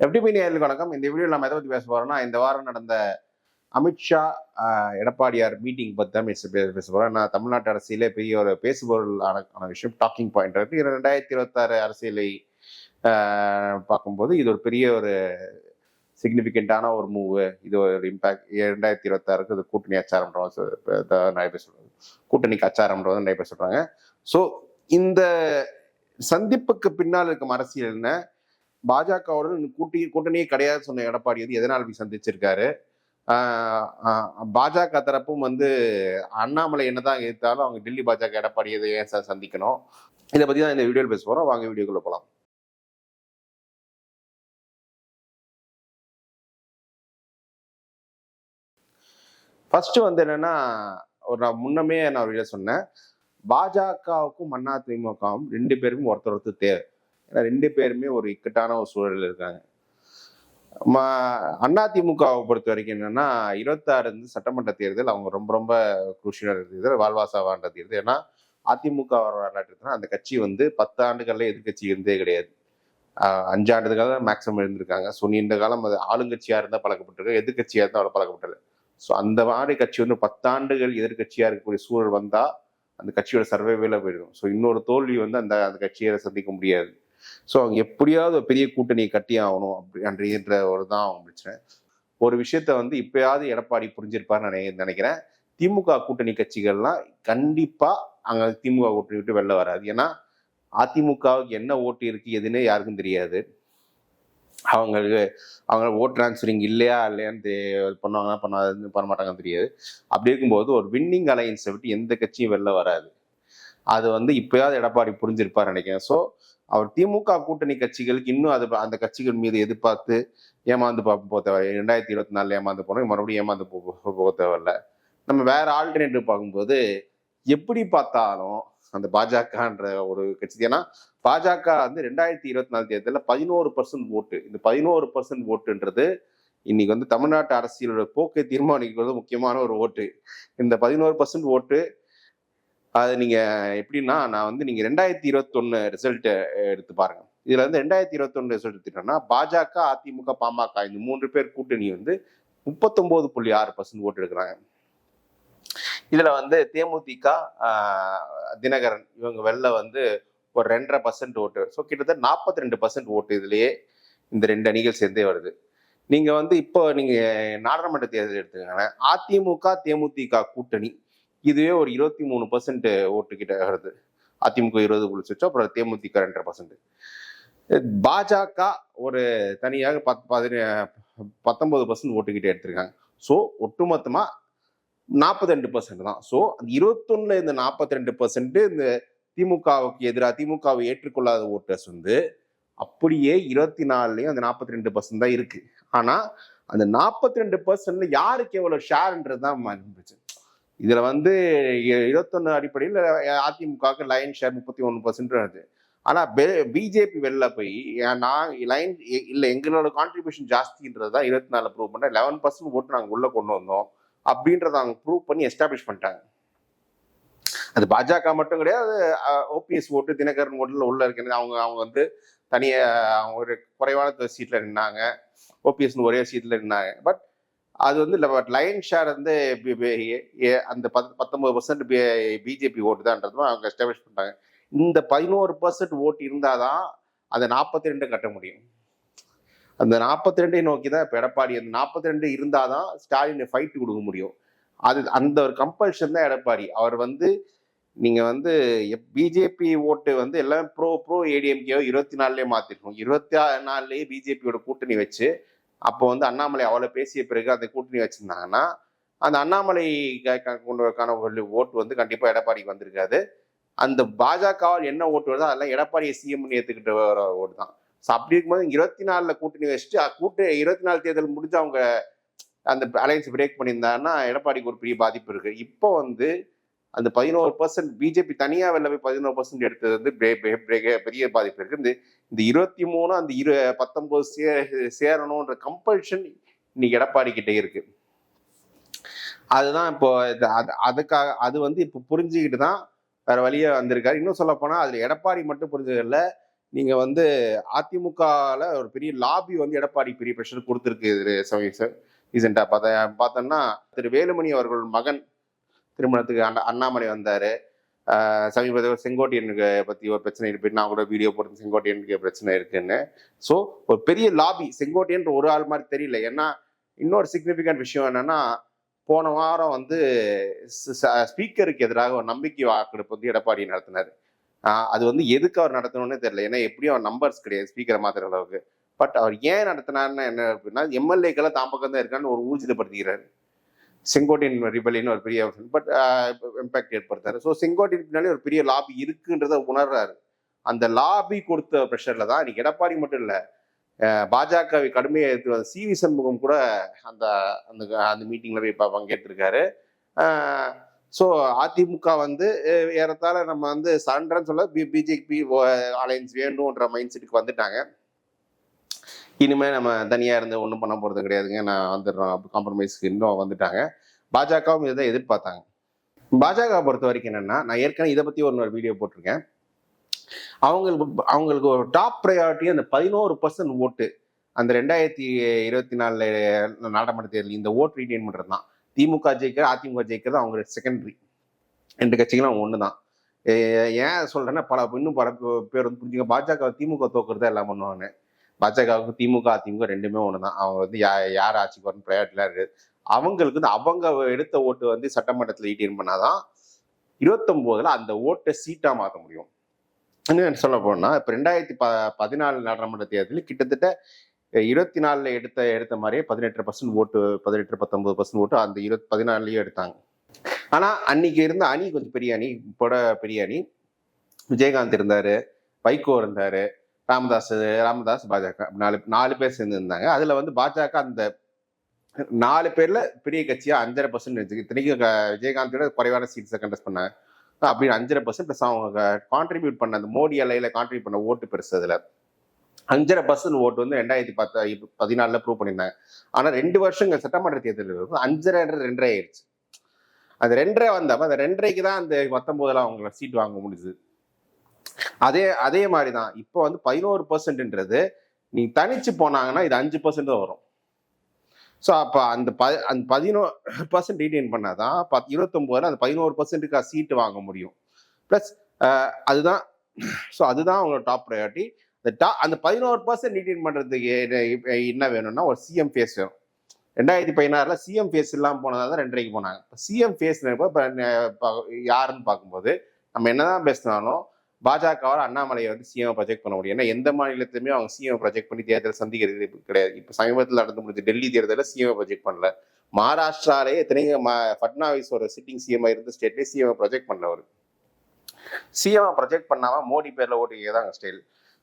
எப்படி நேர்களுக்கு வணக்கம்? இந்த வீடியோ நம்ம எதை பற்றி பேச போகிறோம்னா இந்த வாரம் நடந்த அமித்ஷா எடப்பாடியார் மீட்டிங் பற்றி தான் பேச பேச போகிறோம் நான் தமிழ்நாட்டு அரசியலே பெரிய ஒரு பேசுபொருளான விஷயம் டாக்கிங் பாயிண்ட் இருக்குது ரெண்டாயிரத்தி இருபத்தாறு அரசியலை பார்க்கும்போது இது ஒரு பெரிய ஒரு சிக்னிஃபிகண்டான ஒரு மூவ் இது ஒரு இம்பாக்ட் ரெண்டாயிரத்தி இருபத்தாறுக்கு இது கூட்டணி அச்சாரம்ன்றவங்க நிறைய பேர் சொல்றாங்க. கூட்டணிக்கு அச்சாரம்ன்றவங்க நிறைய பேர் சொல்கிறாங்க ஸோ இந்த சந்திப்புக்கு பின்னால் இருக்கும் அரசியல் என்ன? பாஜகவுடன் கூட்டி கூட்டணியே கிடையாது சொன்ன எடப்பாடி வந்து எதனால் போய் சந்திச்சிருக்காரு? பாஜக தரப்பும் வந்து அண்ணாமலை என்னதான் எதிர்த்தாலும் அவங்க டெல்லி பாஜக எடப்பாடி ஏன் சார் சந்திக்கணும்? இதை பத்தி தான் இந்த வீடியோவில் பேச போறோம். வாங்க வீடியோக்குள்ள போகலாம் ஃபர்ஸ்ட் வந்து என்னன்னா ஒரு நான் முன்னமே நான் ஒரு வீடியோ சொன்னேன். பாஜகவுக்கும் அதிமுகவும் ரெண்டு பேருக்கும் ஒருத்தர் ஒருத்தர் தேவை. ஏன்னா ரெண்டு பேருமே ஒரு இக்கட்டான ஒரு சூழலில் இருக்காங்க. அதிமுகவை பொறுத்த வரைக்கும் என்னன்னா இருபத்தாறு வந்து சட்டமன்ற தேர்தல் அவங்க ரொம்ப ரொம்ப குருஷியல் தேர்தல் வாழ்வாசாவான்ற தேர்தல். ஏன்னா அதிமுக வரலாற்றுனா அந்த கட்சி வந்து பத்து ஆண்டுகள்ல எதிர்கட்சி இருந்தே கிடையாது. அஞ்சு ஆண்டுகள் மேக்ஸிமம் இருந்திருக்காங்க. ஸோ நீண்ட காலம் அது ஆளுங்கட்சியாக இருந்தால் பழக்கப்பட்டிருக்கு எதிர்கட்சியாக இருந்தால் அவ்வளோ பழக்கப்பட்டது ஸோ அந்த மாதிரி கட்சி வந்து பத்தாண்டுகள் எதிர்கட்சியாக இருக்கக்கூடிய சூழல் வந்தால் அந்த கட்சியோட சர்வைவேல போயிடும். ஸோ இன்னொரு தோல்வி வந்து அந்த அந்த கட்சியை சந்திக்க முடியாது. ஸோ அவங்க எப்படியாவது ஒரு பெரிய கூட்டணியை கட்டி ஆகணும் அப்படி அப்படின்ற ஒரு தான் அவங்க பிரச்சனை. ஒரு விஷயத்த வந்து இப்பயாவது எடப்பாடி புரிஞ்சிருப்பார்னு நினை நினைக்கிறேன். திமுக கூட்டணி கட்சிகள்லாம் கண்டிப்பா அங்க திமுக கூட்டணி விட்டு வெளில வராது. ஏன்னா அதிமுகவுக்கு என்ன ஓட்டு இருக்கு எதுன்னு யாருக்கும் தெரியாது. அவங்களுக்கு அவங்க ஓட் டிரான்ஸ்ஃபரிங் இல்லையா இல்லையான்னு பண்ணுவாங்கன்னா பண்ணாது பண்ண மாட்டாங்கன்னு தெரியாது. அப்படி இருக்கும்போது ஒரு வின்னிங் அலையன்ஸை விட்டு எந்த கட்சியும் வெளில வராது. அது வந்து இப்பயாவது எடப்பாடி புரிஞ்சிருப்பார் நினைக்கிறேன். ஸோ அவர் திமுக கூட்டணி கட்சிகளுக்கு இன்னும் அது அந்த கட்சிகள் மீது எதிர்பார்த்து ஏமாந்து பார்க்க போக தேவை ரெண்டாயிரத்தி இருபத்தி நாலில் ஏமாந்து போனோம் மறுபடியும் ஏமாந்து போ- போக தேவையில்ல. நம்ம வேற ஆல்டர்னேட்டிவ் பார்க்கும்போது எப்படி பார்த்தாலும் அந்த பாஜகன்ற ஒரு கட்சி ஏன்னா பாஜக வந்து ரெண்டாயிரத்தி இருபத்தி நாலு தேர்தலில் பதினோரு பர்சன்ட் ஓட்டு இந்த பதினோரு பர்சன்ட் ஓட்டுன்றது இன்னைக்கு வந்து தமிழ்நாட்டு அரசியலோட போக்கை தீர்மானிக்கிறது முக்கியமான ஒரு ஓட்டு இந்த பதினோரு பர்சன்ட் ஓட்டு அது நீங்கள் எப்படின்னா நான் வந்து நீங்கள் ரெண்டாயிரத்தி இருபத்தொன்னு ரிசல்ட்டு எடுத்து பாருங்க. இதில் வந்து ரெண்டாயிரத்தி இருபத்தொன்னு ரிசல்ட் எடுத்துட்டோம்னா பாஜக அதிமுக பாமக இந்த மூன்று பேர் கூட்டணி வந்து முப்பத்தொம்போது புள்ளி ஆறு பர்சன்ட் ஓட்டு எடுக்கிறாங்க. இதில் வந்து தேமுதிக தினகரன் இவங்க வெளில வந்து ஒரு ரெண்டரை பர்சன்ட் ஓட்டு ஸோ கிட்டத்தட்ட நாற்பத்தி ரெண்டு பர்சன்ட் ஓட்டு இதுலேயே இந்த ரெண்டு அணிகள் சேர்ந்தே வருது. நீங்கள் வந்து இப்போ நீங்கள் நாடாளுமன்ற தேர்தல் எடுத்துக்கோங்க அதிமுக தேமுதிக கூட்டணி இதுவே ஒரு இருபத்தி மூணு பர்சன்ட் ஓட்டு கிட்ட வருது. அதிமுக இருபது புள்ளி வச்சோம் அப்புறம் தேமுதிக ரெண்டரை பர்சன்ட் பாஜக ஒரு தனியாக பத் பதின பத்தொன்பது பர்சன்ட் ஓட்டுக்கிட்டே எடுத்திருக்காங்க. ஸோ ஒட்டுமொத்தமா நாற்பத்தி ரெண்டு பர்சன்ட் தான். ஸோ அந்த இருபத்தொன்னுல இந்த நாற்பத்தி ரெண்டு பர்சன்ட் இந்த திமுகவுக்கு எதிராக திமுகவை ஏற்றுக்கொள்ளாத ஓட்டர்ஸ் வந்து அப்படியே இருபத்தி நாலுலையும் அந்த நாற்பத்தி ரெண்டு பர்சன்ட் தான் இருக்கு. ஆனா அந்த நாற்பத்தி ரெண்டு பர்சன்ட்ல யாருக்கு எவ்வளவு ஷேர்ன்றது தான் இருந்துச்சு இதுல வந்து இருபத்தொன்று இருபத்தொன்னு அடிப்படையில் அதிமுகவுக்கு லைன் ஷேர் முப்பத்தி ஒன்று பர்சன்ட் வருது ஆனா பிஜேபி வெளில போய் நான் லைன் இல்லை எங்களோட கான்ட்ரிபியூஷன் ஜாஸ்தின்றது தான் இருபத்தி நாலு ப்ரூவ் பண்ண லெவன் பர்சன்ட் ஓட்டு நாங்கள் உள்ள கொண்டு வந்தோம். அப்படின்றத அவங்க ப்ரூவ் பண்ணி எஸ்டாப்ளிஷ் பண்ணிட்டாங்க. அது பாஜக மட்டும் கிடையாது ஓபிஎஸ் ஓட்டு தினகரன் ஓட்டுல உள்ள இருக்கிறது அவங்க அவங்க வந்து தனியாக அவங்க ஒரு குறைவான சீட்ல நின்னாங்க. ஓபிஎஸ்னு ஒரே சீட்ல நின்னாங்க. பட் அது வந்து லைன் ஷேர் வந்து அந்த பத் பத்தொன்பது பர்சன்ட் பிஜேபி ஓட்டு தான்றதும் அவங்க எஸ்டாப்ளிஷ் பண்ணிட்டாங்க. இந்த பதினோரு பர்சன்ட் ஓட்டு இருந்தால் தான் அந்த நாற்பத்தி ரெண்டு கட்ட முடியும். அந்த நாற்பத்தி ரெண்டை நோக்கி தான் இப்போ எடப்பாடி அந்த நாற்பத்தி ரெண்டு இருந்தால் தான் ஸ்டாலின் ஃபைட்டு கொடுக்க முடியும். அது அந்த ஒரு கம்பல்ஷன் தான் எடப்பாடி. அவர் வந்து நீங்கள் வந்து பிஜேபி ஓட்டு வந்து எல்லாம் ப்ரோ ப்ரோ ஏடிஎம்கேவோ இருபத்தி நாலுலேயே மாத்திருக்கணும். இருபத்தி நாலுலேயே பிஜேபியோட கூட்டணி வச்சு அப்போ வந்து அண்ணாமலை அவ்வளோ பேசிய பிறகு அந்த கூட்டணி வச்சுருந்தாங்கன்னா அந்த அண்ணாமலை க- ஒரு ஓட்டு வந்து கண்டிப்பாக எடப்பாடிக்கு வந்திருக்காது. அந்த பாஜகவால் என்ன ஓட்டு வருதோ அதெல்லாம் எடப்பாடியை சிஎம் ஏற்றுக்கிட்டு வர ஓட்டு தான். ஸோ அப்படி இருக்கும்போது இருபத்தி நாலில் கூட்டணி வச்சுட்டு கூட்டு இருபத்தி நாலு தேர்தல் முடிஞ்சு அவங்க அந்த அலையன்ஸ் பிரேக் பண்ணியிருந்தாங்கன்னா எடப்பாடிக்கு ஒரு பெரிய பாதிப்பு இருக்குது இப்போ வந்து அந்த பதினோரு பர்சன்ட் பிஜேபி தனியாக வெளில போய் பதினோரு பர்சன்ட் எடுத்தது வந்து பிரே- பெரிய பாதிப்பு இருக்குது இந்த இருபத்தி மூணு அந்த இரு பத்தொன்பது சே சேரணுன்ற கம்பல்ஷன் இன்னைக்கு எடப்பாடி கிட்டே இருக்கு. அதுதான் இப்போ அது அதுக்காக அது வந்து இப்போ புரிஞ்சுக்கிட்டு தான் வேற வழியாக வந்திருக்காரு. இன்னும் சொல்ல போனால் அதில் எடப்பாடி மட்டும் புரிஞ்சதில்ல நீங்கள் வந்து அதிமுகவில் ஒரு பெரிய லாபி வந்து எடப்பாடி பெரிய ப்ரெஷர் கொடுத்துருக்கு. இது சமீப பார்த்தா பார்த்தோம்னா திரு வேலுமணி அவர்கள் மகன் திருமணத்துக்கு அண்ணா அண்ணாமலை வந்தார். சமீபத்தில் செங்கோட்டையனுக்கு பற்றி ஒரு பிரச்சனை இருக்கு. நான் கூட வீடியோ போட்டு செங்கோட்டையனுக்கு பிரச்சனை இருக்குன்னு. ஸோ ஒரு பெரிய லாபி செங்கோட்டையன்ற ஒரு ஆள் மாதிரி தெரியல. ஏன்னா இன்னொரு சிக்னிஃபிகண்ட் விஷயம் என்னன்னா போன வாரம் வந்து ஸ்பீக்கருக்கு எதிராக ஒரு நம்பிக்கை வாக்கெடுப்பு வந்து எடப்பாடி நடத்தினார். அது வந்து எதுக்கு அவர் நடத்தணும்னு தெரியல. ஏன்னா எப்படியும் அவர் நம்பர்ஸ் கிடையாது ஸ்பீக்கரை மாத்துற அளவுக்கு. பட் அவர் ஏன் நடத்தினார்னு என்ன அப்படின்னா எம்எல்ஏக்களை தான் பக்கம் தான் இருக்கான்னு ஒரு ஊர்ஜிதப்படுத்திக்கிறாரு. செங்கோட்டின் ரிபலின்னு ஒரு பெரிய பட் இம்பேக்ட் uh, ஏற்படுத்தாரு. ஸோ செங்கோட்டின் பின்னாலே ஒரு பெரிய லாபி இருக்குன்றத உணர்றாரு. அந்த லாபி கொடுத்த ப்ரெஷரில் தான் இன்னைக்கு எடப்பாடி மட்டும் இல்லை பாஜகவை கடுமையாக எடுத்து சி வி சண்முகம் கூட அந்த அந்த அந்த மீட்டிங்கில் போய் இப்போ பங்கேற்றிருக்காரு. ஸோ அதிமுக வந்து ஏறத்தாழ நம்ம வந்து சரண்டர்னு சொல்ல பி பிஜேபி அலையன்ஸ் வேணுன்ற மைண்ட் செட்டுக்கு வந்துட்டாங்க. இனிமேல் நம்ம தனியாக இருந்து ஒன்றும் பண்ண போகிறது கிடையாதுங்க. நான் வந்துடுறோம் காம்ப்ரமைஸ்க்கு இன்னும் வந்துட்டாங்க. பாஜகவும் இதை தான் எதிர்பார்த்தாங்க. பாஜக பொறுத்த வரைக்கும் என்னென்னா நான் ஏற்கனவே இதை பற்றி ஒரு வீடியோ போட்டிருக்கேன். அவங்களுக்கு அவங்களுக்கு ஒரு டாப் ப்ரையாரிட்டி அந்த பதினோரு பர்சன்ட் ஓட்டு. அந்த ரெண்டாயிரத்தி இருபத்தி நாலில் நாடாளுமன்ற தேர்தல் இந்த ஓட் ரீடைன் பண்ணுறது தான் திமுக ஜெயிக்கிறது அதிமுக ஜெயிக்கிறது அவங்க செகண்டரி ரெண்டு கட்சிகளும் ஒன்று தான் ஏன் சொல்கிறேன்னா பல இன்னும் பல பேர் வந்து புரிஞ்சுங்க பாஜக திமுக தோக்குறதா எல்லாம் பண்ணுவாங்க. பாஜகவுக்கு திமுக அதிமுக ரெண்டுமே ஒன்று தான் அவங்க வந்து யா யார் ஆட்சிக்கு வரணும் ப்ரையாரிட்டிலாம் இருக்குது அவங்களுக்கு வந்து அவங்க எடுத்த ஓட்டு வந்து சட்டமன்றத்தில் ஈட்டின் பண்ணாதான் இருபத்தொம்போதில் அந்த ஓட்டை சீட்டாக மாற்ற முடியும். இன்னும் சொல்ல போனால் இப்போ ரெண்டாயிரத்தி ப பதினாலு நாடாளுமன்ற தேர்தலில் கிட்டத்தட்ட இருபத்தி நாலில் எடுத்த எடுத்த மாதிரியே பதினெட்டு பர்சன்ட் ஓட்டு பதினெட்டு பத்தொன்பது பர்சன்ட் ஓட்டு அந்த இருபத்தி பதினாலுலேயும் எடுத்தாங்க. ஆனால் அன்னைக்கு இருந்த அணி கொஞ்சம் பெரிய அணி போட பெரிய அணி. விஜயகாந்த் இருந்தார் வைகோ இருந்தார். ராமதாஸ் ராமதாஸ் பாஜக. நாலு நாலு பேர் சேர்ந்துருந்தாங்க. அதில் வந்து பாஜக அந்த நாலு பேரில் பெரிய கட்சியாக அஞ்சரை பர்சன்ட் இத்தனைக்கும் விஜயகாந்தோட குறைவான சீட்ஸை கண்டஸ்ட் பண்ணாங்க. அப்படின்னு அஞ்சரை பர்சன்ட் ப்ளஸ் அவங்க கான்ட்ரிபியூட் பண்ண அந்த மோடி அலையில் கான்ட்ரிபியூட் பண்ண ஓட்டு பெருசு அதில். அஞ்சரை பர்சன்ட் ஓட்டு வந்து ரெண்டாயிரத்தி பத்து பதினாலில் ப்ரூவ் பண்ணியிருந்தாங்க. ஆனால் ரெண்டு வருஷங்கள் சட்டமன்ற தேர்தல் இருக்கும் அஞ்சரைன்றது ரெண்டரை ஆயிடுச்சு. அது ரெண்டரை வந்தப்ப அந்த ரெண்டரைக்கு தான் அந்த பத்தொம்போதில் அவங்க சீட் வாங்க முடிஞ்சுது. அதே அதே மாதிரி தான் இப்போ வந்து பதினோரு பர்சன்ட்ன்றது நீ தனிச்சு போனாங்கன்னா இது அஞ்சு பர்சன்ட் தான் வரும். ஸோ அப்போ அந்த ப அந்த பதினோரு பர்சன்ட் ரீடைன் பண்ணாதான் பத் இருபத்தொம்போதுல அந்த பதினோரு பர்சன்ட்டுக்கு சீட்டு வாங்க முடியும். ப்ளஸ் அதுதான் ஸோ அதுதான் அவங்களோட டாப் ப்ரையாரிட்டி அந்த டா அந்த பதினோரு பர்சன்ட் ரீடைன் பண்ணுறதுக்கு என்ன- வேணும்னா ஒரு சிஎம் ஃபேஸ் வேணும். ரெண்டாயிரத்தி பதினாறில் சிஎம் ஃபேஸ் இல்லாமல் போனதாக தான் ரெண்டரைக்கு போனாங்க. இப்போ சிஎம் ஃபேஸ் இப்போ யாருன்னு பார்க்கும்போது நம்ம என்னதான் பேசினாலும் பாஜகவால் அண்ணாமலையை வந்து சிஎம் ப்ரொஜெக்ட் பண்ண முடியும். ஏன்னா எந்த மாநிலத்திலுமே அவங்க சிஎம் ப்ரொஜெக்ட் பண்ணி தேர்தல் சந்திக்கிறது கிடையாது. இப்போ சமீபத்தில் நடந்து முடிஞ்ச டெல்லி தேர்தலில் சிஎம் ப்ரொஜெக்ட் பண்ணல. மகாராஷ்டிராலே எத்தனையோ ம- ஃபட்னாவிஸ் ஒரு சிட்டிங் சிஎம் இருந்த ஸ்டேட்லேயே சிஎம் ப்ரொஜெக்ட் பண்ணல சிஎம் ப்ரொஜெக்ட் பண்ணாமல் மோடி பேரில் ஓட்டு தான் ஸ்டைல்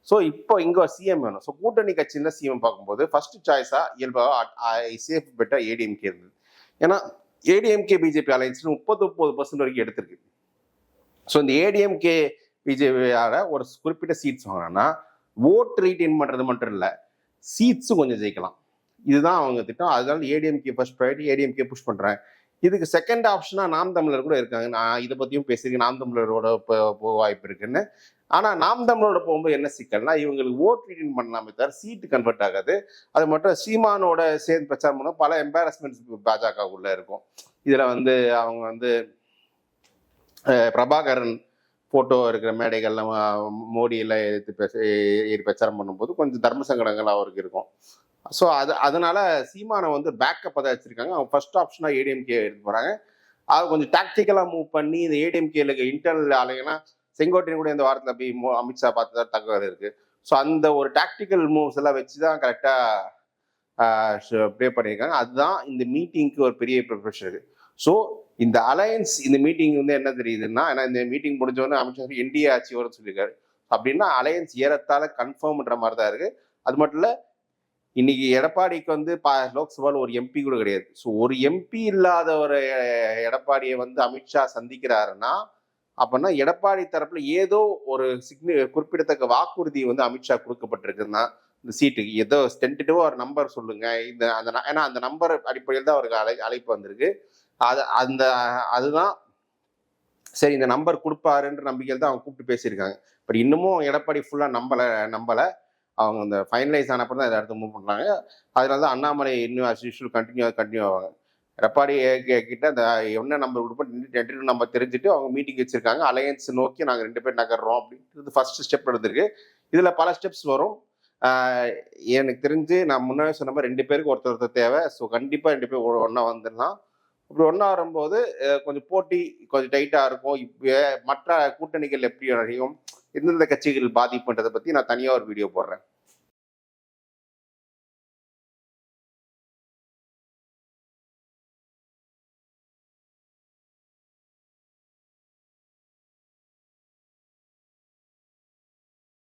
ஸோ இப்போ இங்கே சிஎம் வேணும். ஸோ கூட்டணி கட்சியில் சிஎம் பார்க்கும்போது ஃபர்ஸ்ட் சாய்ஸாக இயல்பாக சேஃப் பெட்டா ஏடிஎம்கே இருந்தது. ஏன்னா ஏடிஎம்கே பிஜேபி அலைன்ஸ் முப்பத்தி ஒன்பது பர்சன்ட் வரைக்கும் எடுத்திருக்கு. ஸோ இந்த ஏடிஎம்கே பிஜேபியால ஒரு குறிப்பிட்ட சீட்ஸ் வாங்கினா ஓட் ரீட்டைன் பண்ணுறது மட்டும் இல்லை சீட்ஸும் கொஞ்சம் ஜெயிக்கலாம். இதுதான் அவங்க திட்டம். அதனால ADMK first priority ADMK push பண்ணுறேன் இதுக்கு செகண்ட் ஆப்ஷனாக நாம் தமிழர் கூட இருக்காங்க. நான் இதை பற்றியும் பேசியிருக்கேன். நாம் தமிழரோட போ- போக வாய்ப்பு இருக்குன்னு. ஆனால் நாம் தமிழரோட போகும்போது என்ன சிக்கல்னா இவங்களுக்கு ஓட் ரீட்டைன் பண்ணலாமே தவிர சீட்டு கன்வெர்ட் ஆகாது. அது மட்டும் சீமானோட சேர்ந்து பிரச்சாரம் பண்ண பல எம்பாரஸ்மெண்ட்ஸ் பாஜக இருக்கும். இதில் வந்து அவங்க வந்து பிரபாகரன் போட்டோ இருக்கிற மேடைகள்ல மோடியெல்லாம் எடுத்து எல்லாம் பேச ஏறி பிரச்சாரம் பண்ணும்போது கொஞ்சம் தர்ம சங்கடங்கள் அவருக்கு இருக்கும். ஸோ அது அதனால சீமானை வந்து பேக்கப் தான் வச்சிருக்காங்க. அவங்க ஃபர்ஸ்ட் ஆப்ஷனா ஏடிஎம்கே எடுத்து போறாங்க. அதை கொஞ்சம் டாக்டிக்கலாக மூவ் பண்ணி இந்த ஏடிஎம்கேல இன்டர்னல் ஆளுங்கன்னா செங்கோட்டையன் கூட இந்த வாரத்தில் போய் மோ- அமித்ஷா பார்த்ததா தகவல் இருக்கு. ஸோ அந்த ஒரு டாக்டிக்கல் மூவ்ஸ் எல்லாம் வச்சு தான் கரெக்டாக ப்ளே பண்ணியிருக்காங்க. அதுதான் இந்த மீட்டிங்க்கு ஒரு பெரிய ப்ரிப்ரேஷன் இருக்குது ஸோ இந்த அலையன்ஸ் இந்த மீட்டிங் வந்து என்ன தெரியுதுன்னா ஏன்னா இந்த மீட்டிங் முடிஞ்சோடனே அமித்ஷா என்டிஏ ஆட்சி வரும்னு சொல்லியிருக்காரு. அப்படின்னா அலையன்ஸ் ஏறத்தாழ கன்ஃபார்ம்ன்ற மாதிரி தான் இருக்கு. அது மட்டும் இல்ல இன்னைக்கு எடப்பாடிக்கு வந்து பா லோக்சபாவில் ஒரு எம்பி கூட கிடையாது. ஸோ ஒரு எம்பி இல்லாத ஒரு எடப்பாடியை வந்து அமித்ஷா சந்திக்கிறாருன்னா அப்படின்னா எடப்பாடி தரப்புல ஏதோ ஒரு சிக்னி குறிப்பிடத்தக்க வாக்குறுதி வந்து அமித்ஷா கொடுக்கப்பட்டிருக்குன்னா இந்த சீட்டுக்கு ஏதோ டென்டேட்டிவா ஒரு நம்பர் சொல்லுங்க. இந்த அந்த ஏன்னா அந்த நம்பர் அடிப்படையில் தான் அவருக்கு அழை அழைப்பு வந்திருக்கு. அது அந்த அதுதான் சரி இந்த நம்பர் கொடுப்பாருன்ற நம்பிக்கையில் தான் அவங்க கூப்பிட்டு பேசியிருக்காங்க. பட் இன்னமும் எடப்பாடி ஃபுல்லாக நம்பலை நம்பலை. அவங்க அந்த ஃபைனலைஸ் ஆனப்பறம் தான் இதை அடுத்து மூவ் பண்ணுறாங்க அதனால தான் அண்ணாமலை இன்னும் அஸ் யூஷுவல் கண்டினியூ கண்டினியூ ஆவாங்க எடப்பாடி கிட்ட அந்த என்ன நம்பர் கொடுப்போம் டென்டேட்டிவ் நம்பர் தெரிஞ்சுட்டு அவங்க மீட்டிங் வச்சிருக்காங்க. அலையன்ஸ் நோக்கி நாங்கள் ரெண்டு பேர் நகர்றோம் அப்படின்றது ஃபர்ஸ்ட் ஸ்டெப் நடந்திருக்கு இதில் பல ஸ்டெப்ஸ் வரும். எனக்கு தெரிஞ்சு நான் முன்னாடி சொன்ன மாதிரி ரெண்டு பேருக்கு ஒருத்தர் ஒருத்தர் தேவை. ஸோ கண்டிப்பாக ரெண்டு பேர் ஒன்றா வந்துடலாம். இப்படி ஒன்றா வரும்போது கொஞ்சம் போட்டி கொஞ்சம் டைட்டாக இருக்கும். இப்போ மற்ற கூட்டணிகள் எப்படி அடையும் எந்தெந்த கட்சிகள் பாதிப்புன்றதை பற்றி நான் தனியாக ஒரு வீடியோ போடுறேன்.